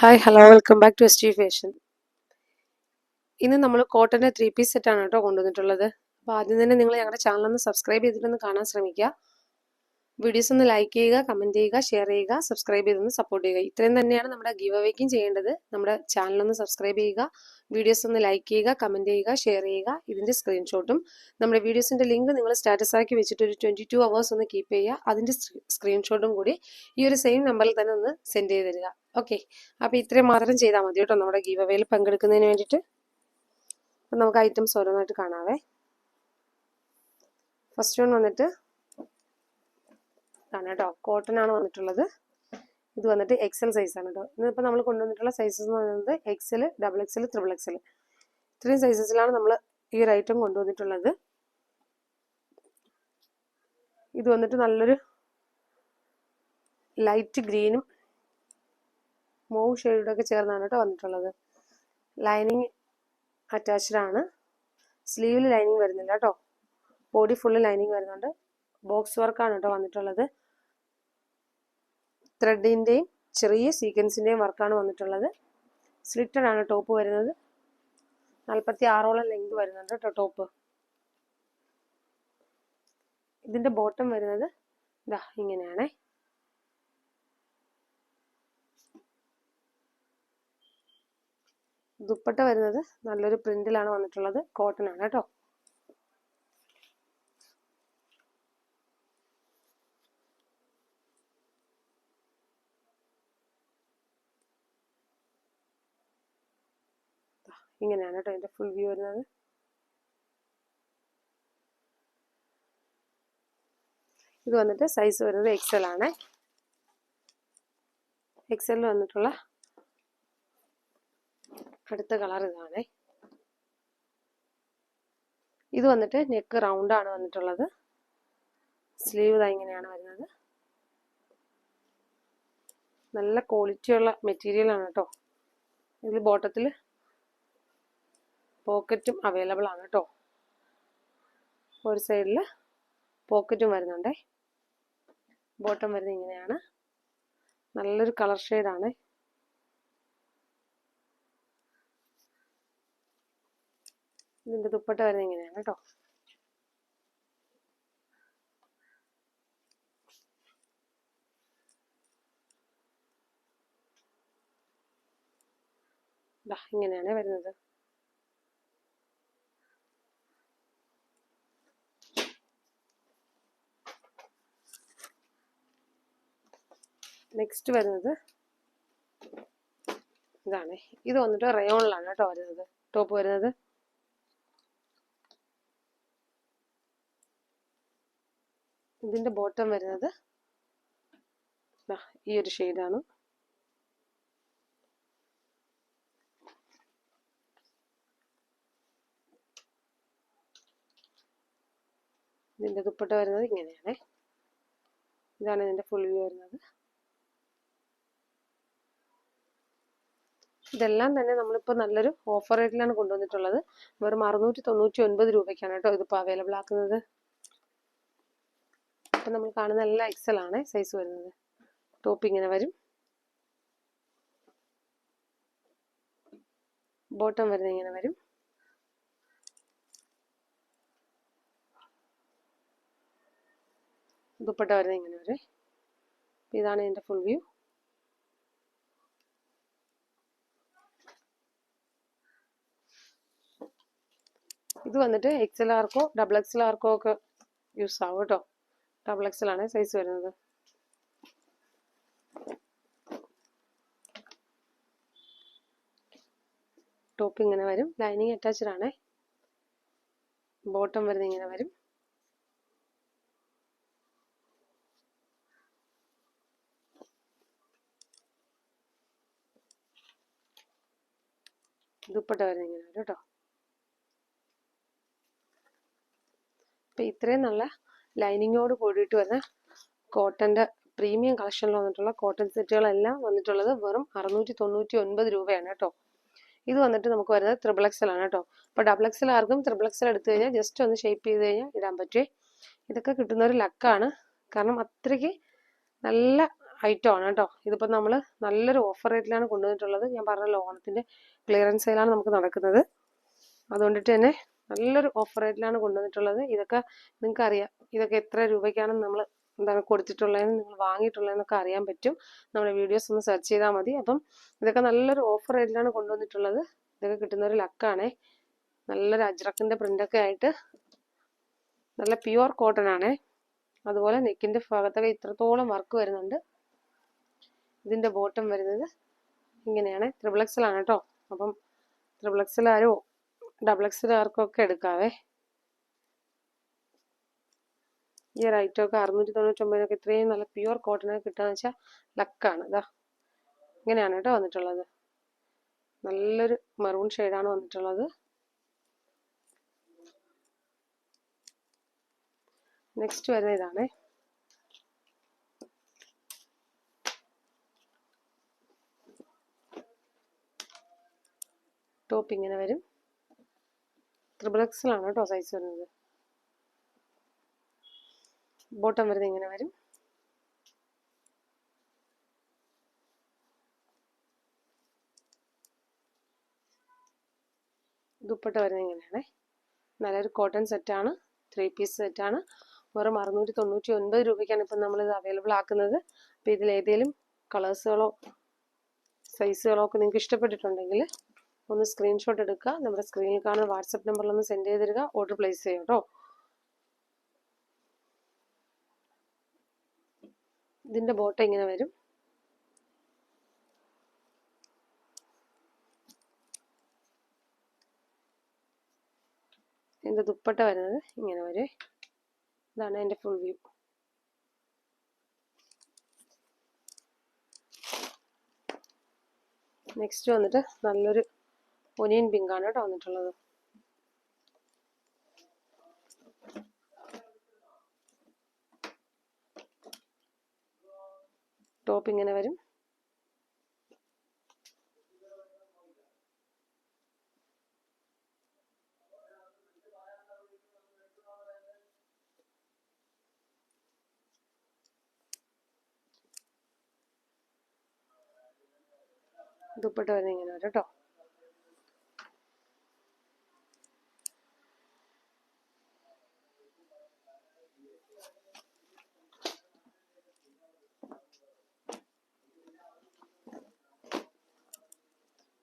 Hi hello welcome back to S T fashion ഇന്ന് നമ്മൾ കോട്ടന്റെ three piece സെറ്റാണ് കേട്ടോ കൊണ്ടുവന്നിട്ടുള്ളത്. അപ്പോൾ ആദ്യം തന്നെ നിങ്ങൾ ഞങ്ങളുടെ ചാനൽ ഒന്ന് സബ്സ്ക്രൈബ് ചെയ്തിട്ടൊന്ന് കാണാൻ ശ്രമിക്കുക വീഡിയോസ് ഒന്ന് ലൈക്ക് ചെയ്യുക കമന്റ് ചെയ്യുക ഷെയർ ചെയ്യുക സബ്സ്ക്രൈബ് ചെയ്തൊന്ന് സപ്പോർട്ട് ചെയ്യുക. ഇത്രയും തന്നെയാണ് നമ്മുടെ ഗീവ് അവേക്കും ചെയ്യേണ്ടത്. നമ്മുടെ ചാനലൊന്ന് സബ്സ്ക്രൈബ് ചെയ്യുക വീഡിയോസ് ഒന്ന് ലൈക്ക് ചെയ്യുക കമന്റ് ചെയ്യുക ഷെയർ ചെയ്യുക. ഇതിന്റെ സ്ക്രീൻഷോട്ടും നമ്മുടെ വീഡിയോസിന്റെ ലിങ്ക് നിങ്ങൾ സ്റ്റാറ്റസ് ആക്കി വെച്ചിട്ട് ഒരു ട്വന്റി ടു അവേഴ്സ് ഒന്ന് കീപ്പ് ചെയ്യുക. അതിന്റെ സ്ക്രീൻഷോട്ടും കൂടി ഈ ഒരു സെയിം നമ്പറിൽ തന്നെ ഒന്ന് സെൻഡ് ചെയ്ത് തരിക. ഓക്കെ അപ്പോൾ ഇത്രയും മാത്രം ചെയ്താൽ മതി കേട്ടോ നമ്മുടെ ഗീവ് അവയിൽ പങ്കെടുക്കുന്നതിന് വേണ്ടിയിട്ട്. അപ്പം നമുക്ക് ഐറ്റംസ് ഓരോന്നായിട്ട് കാണാവേ. ഫസ്റ്റ് വൺ വന്നിട്ട് ആണ് കേട്ടോ. കോട്ടൺ ആണ് വന്നിട്ടുള്ളത്. ഇത് വന്നിട്ട് എക്സൽ സൈസ് ആണ് കേട്ടോ. ഇന്നിപ്പോൾ നമ്മൾ കൊണ്ടുവന്നിട്ടുള്ള സൈസസ് എന്ന് പറയുന്നത് XL double XL triple XL ഇത്രയും സൈസസിലാണ് നമ്മൾ ഈ ഒരു ഐറ്റം കൊണ്ടുവന്നിട്ടുള്ളത്. ഇത് വന്നിട്ട് നല്ലൊരു ലൈറ്റ് ഗ്രീനും മോവ് ഒക്കെ ചേർന്നാണ് കേട്ടോ വന്നിട്ടുള്ളത്. ലൈനിങ് അറ്റാച്ച്ഡ് ആണ്. സ്ലീവിൽ ലൈനിങ് വരുന്നില്ല കേട്ടോ. ബോഡി ഫുള്ള് ലൈനിങ് വരുന്നുണ്ട്. ബോക്സ് വർക്കാണ് കേട്ടോ വന്നിട്ടുള്ളത്. ത്രെഡിന്റെയും ചെറിയ സീക്വൻസിന്റെയും വർക്കാണ് വന്നിട്ടുള്ളത്. സ്ലിറ്റഡ് ആണ് ടോപ്പ് വരുന്നത്. നാൽപ്പത്തി ആറോളം ലെങ്ത് വരുന്നുണ്ട് കേട്ടോ ടോപ്പ്. ഇതിന്റെ ബോട്ടം വരുന്നത് ഇതാ ഇങ്ങനെയാണേ. ദുപ്പട്ട വരുന്നത് നല്ലൊരു പ്രിന്റിലാണ് വന്നിട്ടുള്ളത്. കോട്ടൺ ആണ് കേട്ടോ. ഇങ്ങനെയാണ് കേട്ടോ ഇതിന്റെ ഫുൾ വ്യൂ വരുന്നത്. ഇത് വന്നിട്ട് സൈസ് വരുന്നത് എക്സൽ ആണ്. എക്സലിൽ വന്നിട്ടുള്ള അടുത്ത കളർ ഇതാണ്. ഇത് വന്നിട്ട് നെക്ക് റൗണ്ട് ആണ് വന്നിട്ടുള്ളത്. സ്ലീവ് ഇതാ ഇങ്ങനെയാണ് വരുന്നത്. നല്ല ക്വാളിറ്റിയുള്ള മെറ്റീരിയൽ ആണ് കേട്ടോ ഇതിൽ ബോട്ടത്തിൽ പോക്കറ്റും അവൈലബിൾ ആണ് കേട്ടോ ഒരു സൈഡിൽ പോക്കറ്റും വരുന്നുണ്ടേ. ബോട്ടം വരുന്നത് ഇങ്ങനെയാണ്. നല്ലൊരു കളർ ഷെയ്ഡാണ് ഇതിന്റെ ദുപ്പട്ട വരുന്നത് ഇങ്ങനെയാണ് കേട്ടോ ഇങ്ങനെയാണ് വരുന്നത്. നെക്സ്റ്റ് വരുന്നത് ഇതാണ്. ഇത് വന്നിട്ട് റയോണിലാണ് കേട്ടോ വരുന്നത്. ടോപ്പ് വരുന്നത്. ഇതിന്റെ ബോട്ടം വരുന്നത്. ഈ ഒരു ഷെയ്ഡാണ് ഇതിന്റെ ദുപ്പട്ട വരുന്നത് ഇങ്ങനെയാണ്. ഇതാണ് ഇതിന്റെ ഫുൾ വ്യൂ വരുന്നത്. ഇതെല്ലാം തന്നെ നമ്മളിപ്പോൾ നല്ലൊരു ഓഫർ റേറ്റിലാണ് കൊണ്ടുവന്നിട്ടുള്ളത്. വെറും അറുന്നൂറ്റി തൊണ്ണൂറ്റി ഒൻപത് രൂപയ്ക്കാണ് കേട്ടോ ഇതിപ്പോൾ അവൈലബിൾ ആക്കുന്നത്. അപ്പം നമ്മൾ കാണുന്ന എല്ലാ എക്സൽ ആണ് സൈസ് വരുന്നത്. ടോപ്പ് ഇങ്ങനെ വരും. ബോട്ടം വരുന്നത് ഇങ്ങനെ വരും. ദുപ്പട്ട വരുന്നത് ഇങ്ങനെ വരും. ഇതാണ് എന്റെ ഫുൾ വ്യൂ ഇത് വന്നിട്ട് എക്സൽ ആർക്കോ ഡബിൾ എക്സൽ ആർക്കോ ഒക്കെ യൂസ് ആവും കേട്ടോ. ഡബിൾ എക്സൽ ആണ് സൈസ് വരുന്നത്. ടോപ്പ് ഇങ്ങനെ വരും. ലൈനിങ് അറ്റാച്ച്ഡ് ആണേ. ബോട്ടം വരുന്നത് ഇങ്ങനെ വരും. ദുപ്പട്ട വരുന്നത് ഇങ്ങനെ വരും കേട്ടോ. ഇത്രയും നല്ല ലൈനിങ്ങോട് കൂടിയിട്ട് വരുന്ന കോട്ടന്റെ പ്രീമിയം കളക്ഷനിൽ വന്നിട്ടുള്ള കോട്ടൺ സെറ്റുകളെല്ലാം വന്നിട്ടുള്ളത് വെറും അറുന്നൂറ്റി തൊണ്ണൂറ്റി ഒൻപത് രൂപയാണ് കേട്ടോ. ഇത് വന്നിട്ട് നമുക്ക് വരുന്നത് ത്രിബിൾ ആണ് കേട്ടോ. അപ്പോൾ ഡബിൾ എക്സൽ ആർക്കും ത്രിബിൾ എക്സൽ എടുത്തു കഴിഞ്ഞാൽ ജസ്റ്റ് ഒന്ന് ഷേപ്പ് ചെയ്ത് കഴിഞ്ഞാൽ ഇടാൻ പറ്റുമേ ഇതൊക്കെ കിട്ടുന്ന ഒരു ലക്കാണ് കാരണം അത്രയ്ക്ക് നല്ല ഐറ്റം ആണ് കേട്ടോ. ഇതിപ്പോൾ നമ്മൾ നല്ലൊരു ഓഫർ റേറ്റിലാണ് കൊണ്ടുവന്നിട്ടുള്ളത്. ഞാൻ പറഞ്ഞല്ലോ ഓണത്തിന്റെ ക്ലിയറൻസ് സെയിലാണ് നമുക്ക് നടക്കുന്നത്. അതുകൊണ്ടിട്ട് തന്നെ നല്ലൊരു ഓഫർ റേറ്റിലാണ് കൊണ്ടുവന്നിട്ടുള്ളത്. ഇതൊക്കെ നിങ്ങൾക്ക് അറിയാം ഇതൊക്കെ എത്ര രൂപയ്ക്കാണ് നമ്മൾ എന്താണ് കൊടുത്തിട്ടുള്ളതെന്ന് നിങ്ങൾ വാങ്ങിയിട്ടുള്ളതെന്നൊക്കെ അറിയാൻ പറ്റും. നമ്മുടെ വീഡിയോസ് ഒന്ന് സെർച്ച് ചെയ്താൽ മതി. അപ്പം ഇതൊക്കെ നല്ലൊരു ഓഫർ റേറ്റിലാണ് കൊണ്ടുവന്നിട്ടുള്ളത്. ഇതൊക്കെ കിട്ടുന്ന ഒരു ലക്കാണേ നല്ലൊരു അജ്രക്കിന്റെ പ്രിന്റൊക്കെ ആയിട്ട് നല്ല പ്യുവർ കോട്ടൺ ആണേ അതുപോലെ നെക്കിന്റെ ഭാഗത്തൊക്കെ ഇത്രത്തോളം വർക്ക് വരുന്നുണ്ട്. ഇതിന്റെ ബോട്ടം വരുന്നത് ഇങ്ങനെയാണ്. ത്രിപ്ലക്സിലാണ് കേട്ടോ അപ്പം ത്രിപ്ലക്സിലാരോ ഡബിൾ എക്സ് ആർക്കൊക്കെ എടുക്കാവേ. ഈ ഒക്കെ അറുന്നൂറ്റി തൊണ്ണൂറ്റൊമ്പതിനൊക്കെ ഇത്രയും നല്ല പ്യുവർ കോട്ടനൊക്കെ കിട്ടുകയെന്ന് വെച്ചാൽ ലക്കാണ് ഇതാ ഇങ്ങനെയാണ് കേട്ടോ വന്നിട്ടുള്ളത്. നല്ലൊരു മെറൂൺ ഷെയ്ഡാണ് വന്നിട്ടുള്ളത്. നെക്സ്റ്റ് വരുന്ന ഇതാണ്. ടോപ്പ് ഇങ്ങനെ വരും. ത്രിബിൾ എക്സലാണ് കേട്ടോ സൈസ് വരുന്നത്. ബോട്ടം വരുന്നത് ഇങ്ങനെ വരും. ദുപ്പട്ട വരുന്നത് ഇങ്ങനെയാണേ. നല്ലൊരു കോട്ടൺ സെറ്റാണ് ത്രീ പീസ് സെറ്റാണ് വെറും അറുന്നൂറ്റി തൊണ്ണൂറ്റി ഒൻപത് രൂപയ്ക്കാണ് ഇപ്പം നമ്മളിത് അവൈലബിൾ ആക്കുന്നത്. അപ്പോൾ ഇതിൽ ഏതെങ്കിലും കളേഴ്സുകളോ സൈസുകളോ ഒക്കെ നിങ്ങൾക്ക് ഇഷ്ടപ്പെട്ടിട്ടുണ്ടെങ്കിൽ ഒന്ന് സ്ക്രീൻഷോട്ട് എടുക്കുക. നമ്മുടെ സ്ക്രീനിൽ കാണുന്ന വാട്സപ്പ് നമ്പറിൽ ഒന്ന് സെൻഡ് ചെയ്ത് തരിക ഓർഡർ പ്ലേസ് ചെയ്യാം കേട്ടോ ഇതിന്റെ ബോട്ടം ഇങ്ങനെ വരും. എന്റെ ദുപ്പട്ട വരുന്നത് ഇങ്ങനെ വരെ. ഇതാണ് എന്റെ ഫുൾ വ്യൂ നെക്സ്റ്റ് വന്നിട്ട് നല്ലൊരു ഒനിയൻ പിങ്ക് കേട്ടോ വന്നിട്ടുള്ളത്. ടോപ്പ് ഇങ്ങനെ വരും. ദുപ്പട്ട വരുന്ന ഇങ്ങനെ വരും കേട്ടോ.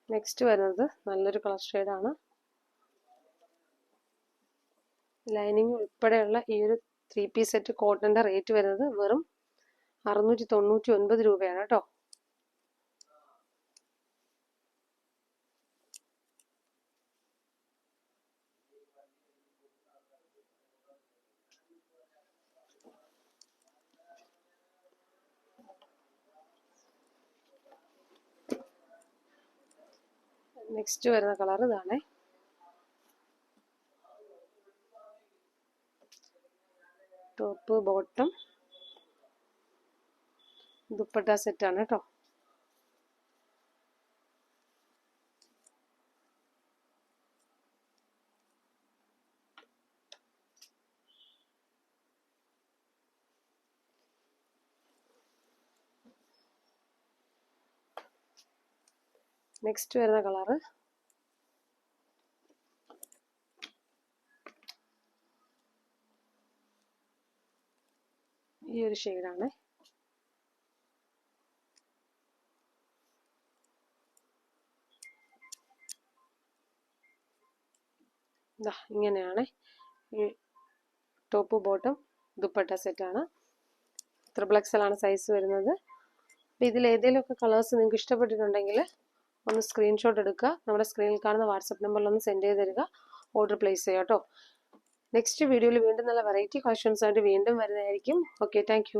നെക്സ്റ്റ് വരുന്നത് നല്ലൊരു കളർ ഷെയ്ഡാണ് ലൈനിങ് ഉൾപ്പെടെയുള്ള ഈ ഒരു ത്രീ പീസ് സെറ്റ് കോട്ടന്റെ റേറ്റ് വരുന്നത് വെറും അറുന്നൂറ്റി തൊണ്ണൂറ്റി ഒൻപത് രൂപയാണ് കേട്ടോ. നെക്സ്റ്റ് വരുന്ന കളർ ഇതാണ്. ടോപ്പ് ബോട്ടം ദുപ്പട്ട സെറ്റാണ് കേട്ടോ നെക്സ്റ്റ് വരുന്ന കളറ് ഈ ഒരു ഷെയ്ഡാണ് ഇങ്ങനെയാണ്. ഈ ടോപ്പ് ബോട്ടം ദുപ്പട്ട സെറ്റാണ് ത്രിബ്ലക്സലാണ് സൈസ് വരുന്നത്. അപ്പം ഇതിൽ ഏതെങ്കിലുമൊക്കെ കളേഴ്സ് നിങ്ങൾക്ക് ഇഷ്ടപ്പെട്ടിട്ടുണ്ടെങ്കിൽ ഒന്ന് സ്ക്രീൻഷോട്ട് എടുക്കുക. നമ്മുടെ സ്ക്രീനിൽ കാണുന്ന വാട്സപ്പ് നമ്പറിൽ ഒന്ന് സെൻഡ് ചെയ്ത് തരിക. ഓർഡർ പ്ലേസ് ചെയ്യുക കേട്ടോ. നെക്സ്റ്റ് വീഡിയോയിൽ വീണ്ടും നല്ല വെറൈറ്റി ക്വസ്റ്റ്യൻസ് ആയിട്ട് വീണ്ടും വരുന്നതായിരിക്കും. Okay thank